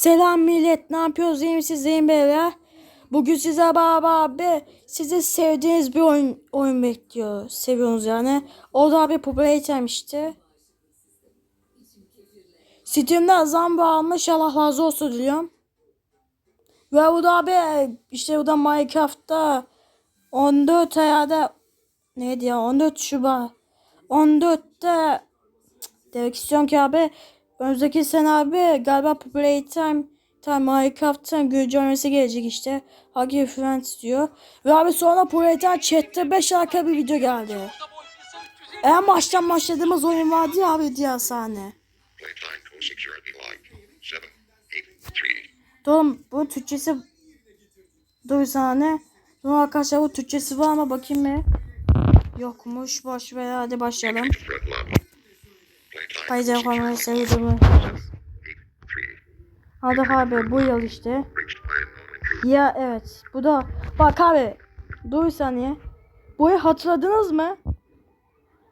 Selam millet ne yapıyoruz iyi misiniz Zeyn Beyler? Bugün size baba abi size sevdiğiniz bir oyun, oyun bekliyor. Seviyorsunuz yani. O da abi popüler işte. Steam'de zamba almış Allah razı olsun diliyorum. Ve bu da abi işte bu da Minecraft'ta 14 ayada neydi ya 14 Şubat 14'te Cık, demek istiyorum ki abi önümüzdeki sene abi galiba Populate Time Time Minecraft'ın güncellemesi gelecek işte. Hagi Friends diyor. Ve abi sonra Populate chatte 5 arka bir video geldi. En baştan başladığımız oyun vardı ya abi diğer sahne. Playtime code security line seven eight three. Oğlum bu Türkçesi Dur bir saniye. Dur arkadaşlar bu Türkçesi var mı bakayım mı? Yokmuş. Boş ver hadi başlayalım. Yapalım security sevdiğimi. Hadi abi bu yıl işte. Ya evet. Bu da bak abi. Dur bir saniye. Boyu hatırladınız mı?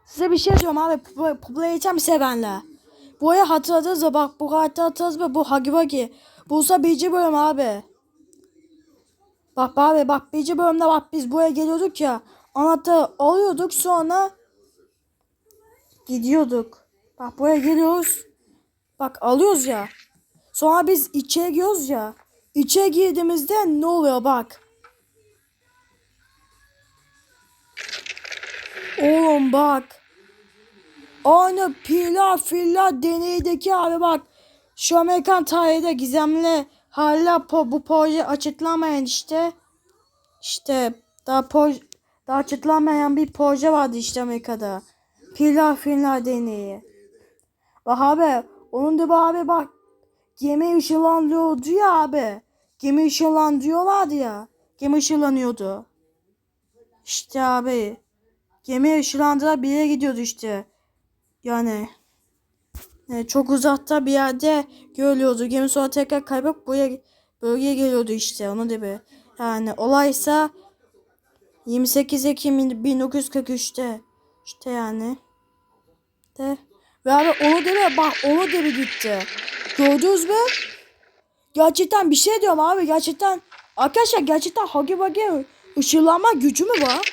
Size bir şey diyorum abi. Popülayacağım sevenler. Boyu hatırladınız mı? Bak bu karakter hatırladınız mı? Bu Hagi Wagi. Bulsa birinci bölüm abi. Bak abi bak birinci bölümde bak biz buraya geliyorduk ya. Anahtarı alıyorduk sonra gidiyorduk. Bak buraya geliyoruz. Bak alıyoruz ya. Sonra biz içeri giriyoruz ya. İçeri girdiğimizde ne oluyor bak. Oğlum bak. Aynı pila filla deneydeki abi bak. Şu Amerikan tarihinde gizemli hala po bu proje açıklanmayan işte. İşte daha proje, daha açıklanmayan bir proje vardı işte Amerika'da. Pila filla deneyi. Bak abi onun da abi bak gemi ışınlanıyordu ya abi. Gemi ışınlanıyorlardı ya. Gemi ışınlanıyordu. İşte abi. Gemi ışınlandılar bir yere gidiyordu işte. Yani. e, çok uzakta bir yerde görülüyordu. Gemi sonra tekrar kaybolup buraya bölgeye geliyordu işte. Onu bir. Yani olaysa 28 Ekim 1943'te. İşte yani. De. Ve abi onu deme bak onu bir gitti. Gördünüz mü? Gerçekten bir şey diyorum abi gerçekten. Arkadaşlar gerçekten Hagi Wagi ışınlanma gücü mü var?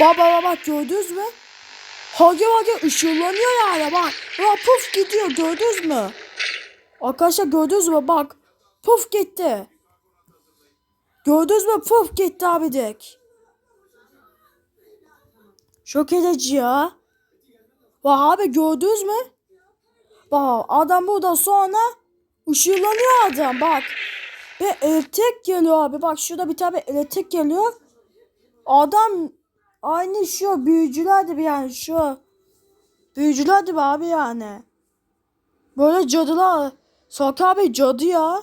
Bak bak bak, gördünüz mü? Hagi Wagi ışınlanıyor yani bak. Bak puf gidiyor gördünüz mü? Arkadaşlar gördünüz mü bak. Puf gitti. Gördünüz mü puf gitti abi dek. Şok edici ya. Bak abi gördünüz mü? Bak adam burada sonra ışınlanıyor adam bak. Ve elektrik geliyor abi. Bak şurada bir tane elektrik geliyor. Adam aynı şu büyücülerdi bir yani şu. Büyücülerdi be abi yani. Böyle cadılar. Saki abi cadı ya.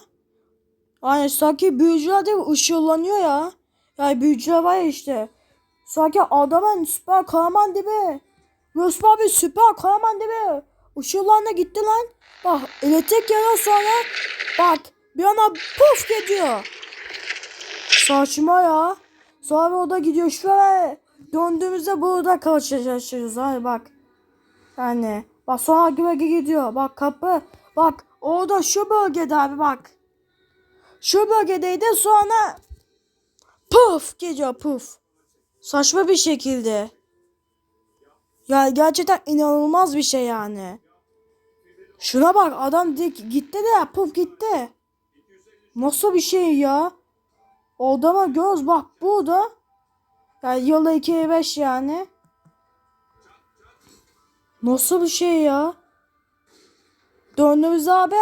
Aynen Saki büyücüler de ışınlanıyor ya. Yani büyücüler var ya işte. Saki adamın süper kahraman gibi. Yusuf abi süper kahraman değil mi? Işınlarına gitti lan. Bak elektrik geliyor sonra. Bak bir ana puf gidiyor. Saçma ya. Sonra o da gidiyor şöyle. Döndüğümüzde burada karşılaşıyoruz. Hadi bak. Yani bak sonra güvege gidiyor. Bak kapı. Bak orada şu bölgede abi bak. Şu bölgedeydi sonra puf gidiyor puf. Saçma bir şekilde. Ya gerçekten inanılmaz bir şey yani. Şuna bak adam dik gitti de puf gitti. Nasıl bir şey ya? O adama göz bak bu da. Yani yılda 2'ye yani. Nasıl bir şey ya? Döndüğümüz abi.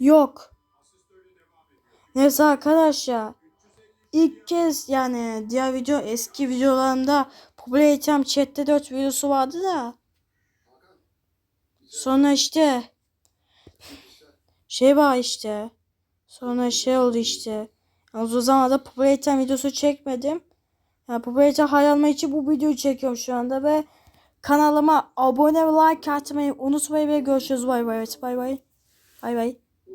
Yok. Neyse arkadaşlar. İlk kez yani diğer video eski videolarımda popüler item chatte 4 videosu vardı da. Sonra işte şey var işte. Sonra şey oldu işte. Yani o zaman da popüler item videosu çekmedim. Yani popüler item hayalma için bu videoyu çekiyorum şu anda ve kanalıma abone ve like atmayı unutmayın ve görüşürüz. Bay bay. Bay bay. Bay bay.